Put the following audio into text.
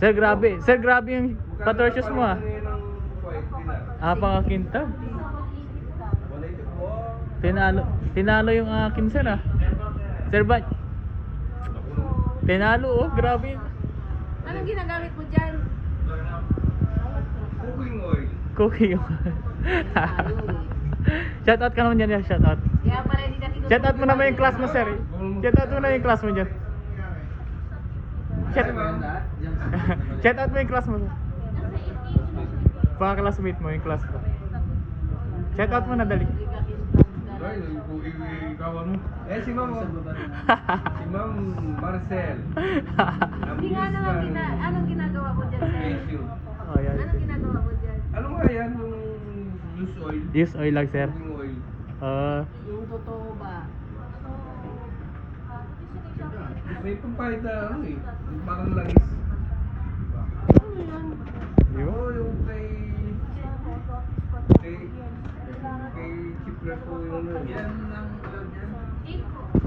Sir, grabe. Sir, grabe yung patorsyos mo ah. Ah, po. Tinalo, tinalo yung akin sir ah. Sir, ba? Tinalo oh, grabe. Anong ginagamit mo dyan? Cooking oil. Cookie yung... Shoutout ka naman dyan, yeah, shoutout. Kaya pala hindi na tinutulog. Shoutout mo naman yung class mo, sir. Shoutout mo na yung class mo dyan. Shout... shoutout mo yung class mo. Mga classmate mo, yung class mo. Shoutout mo na dali. Ikawan mo. Eh, si Ma'am. oh. Si Ma'am Marcel. Hindi nga naman kita, anong ginagawa mo dyan, sir? Oh, yan. Anong ginagawa mo dyan? Ano nga yan? Yung loose oil. Use oil lang, sir. Cooking oil. Ah, Yung totoo ba? May pampahit na ano eh. Yung Parang langis. Ano yun? di ba? Oo, yung kay... Kay... Kay Chip Repo yung ano. Yan ang alam niya.